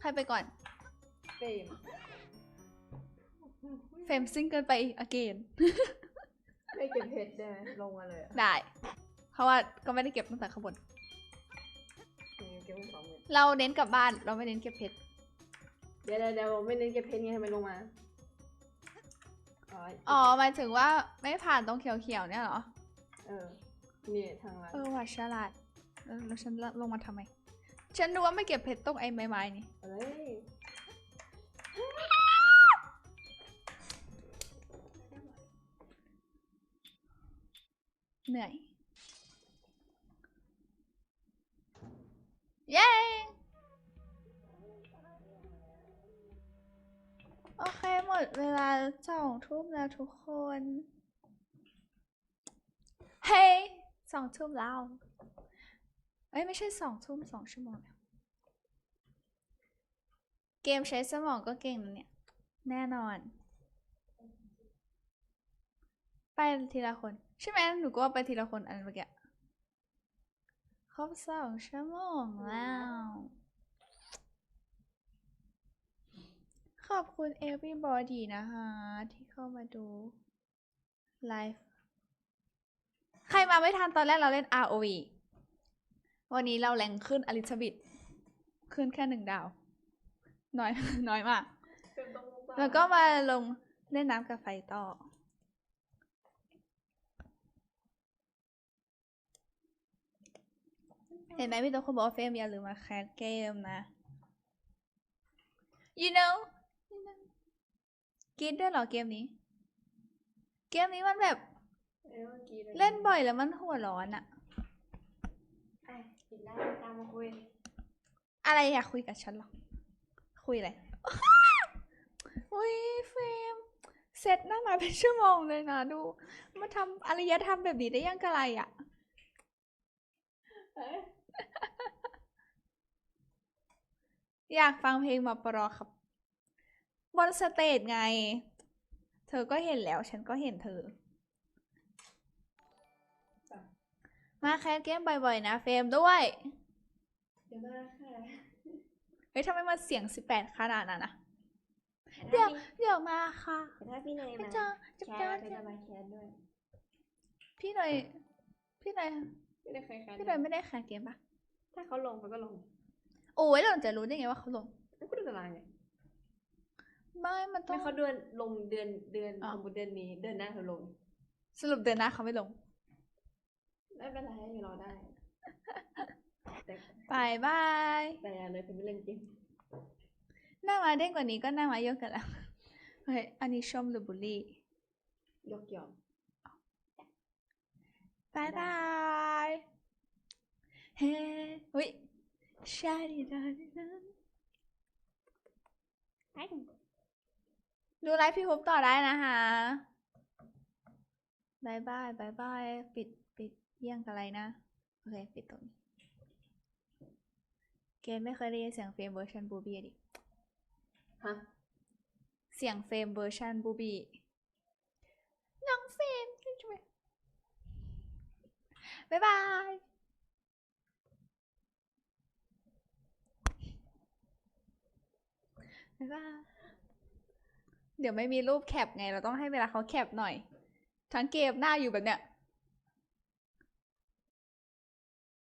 ใครไปก่อน เฟรมเฟรมซิงเกินไป again ไม่เก็บเพชรได้ไหมลงมาเลยอะได้ เพราะว่าก็ไม่ได้เก็บตั้งแต่ข้างบนนี่เก็บไปสองหมื่นเราเน้นกลับบ้านเราไม่เน้นเก็บเพชร เดี๋ยวเดี๋ยวเดี๋ยวผมไม่เน้นเก็บเพชรไงทำไมลงมาอ๋ออ๋อหมายถึงว่าไม่ผ่านตรงเขียวๆเนี่ยเหรอ เออนี่ทางร้านเออว่ะฉลาดเออแล้วฉันลงมาทำไม ฉันรู้ว่าไม่เก็บเพชรตรงไอ้ไม้ๆนี่ เอ้ยเหนื่อย เย้ โอเคหมดเวลาสองทุ่มแล้วทุกคน เฮ้ยสองทุ่มแล้ว เอ้ยไม่ใช่สองทุ่มสองชั่วโมงแล้วเกมใช้สมองก็เก่งนะเนี่ย แน่นอน ไปทีละคน ใช่ไหมหนูก็ว่าไปทีละคนอันเมื่อกี้ครบสองชั่วโมงแล้ว ขอบคุณ everybody นะคะ ที่เข้ามาดูไลฟ์ใครมาไม่ทันตอนแรกเราเล่น ROV วันนี้เราแรงขึ้นอลิซาบิธขึ้นแค่หนึ่งดาว น้อยน้อยมากเก็บตรงบ้านแล้วก็มาลงเล่นน้ำกับไฟต่อ เห็นไหมพี่ตัวคนบอกว่าเฟรมอย่าลืมมาแคสเกมนะ you know you know กินด้วยเหรอเกมนี้ เกมนี้มันแบบเอ้ยเมื่อกี้ยเล่นบ่อยแล้วมันหัวร้อนอะ อะกินได้ตามมาคุย อะไรอยากคุยกับฉันเหรอ คุยอะไร อุ้ยเฟรมเสร็จหน้ามาเป็นชั่วโมงเลยนะดู มาทำอารยธรรมแบบนี้ได้ยังกะไรอะเอ้ยอยากฟังเพลงมาปรอครับ บนสเตจไง เธอก็เห็นแล้ว ฉันก็เห็นเธอ มาแคสเกมบ่อยๆ นะเฟรมด้วย เดี๋ยวมาค่ะเฮ้ยทำไมมันเสียง18ขนาดนั้นนะเดี๋ยวเดี๋ยวมาค่ะแต่ถ้าพี่เนยพี่มาจอจะแคเจอสจะมาแคสด้วย พี่หน่อยพี่หน่อยไม่ได้เคยแคสพี่หน่อยไม่ได้แคสเกมปะถ้าเขาลงเขาก็ลง โอ้ยเราจะรู้ได้ไงว่าเขาลงแล้วก็ดูตารางไงไม่มันต้อไม่งเขาเดือนลงเดือนเดือนอ๋อสมมติเดือนนี้ เดือนหน้าเขาลง สรุปเดือนหน้าเขาไม่ลง ไม่เป็นไรอยู่รอได้แต่บายบายแต่อย่าเลยผมไม่เล่นเกมหน้ามาเด้งกว่านี้ก็หน้ามาเยอะกันแล้ว เฮ้ย อันนี้ชมหรือบุลลี่ยกยอมบายบาย เฮ้อุ้ยชาดิดาดิดาดูไลฟ์พี่ฮุบต่อได้นะคะบายบายบายบาย ปิดปิด เยี่ยงอะไรนะ โอเค ปิดตรงนี้ เกมไม่เคยได้ยินเสียงเฟรมเวอร์ชันบูบี้ดิฮะ เสียงเฟรมเวอร์ชันบูบี้น้องเฟรมช่วยบ๊ายบายบ๊ายบายเดี๋ยวไม่มีรูปแคปไง เราต้องให้เวลาเขาแคปหน่อย ทั้งเกมหน้าอยู่แบบเนี้ย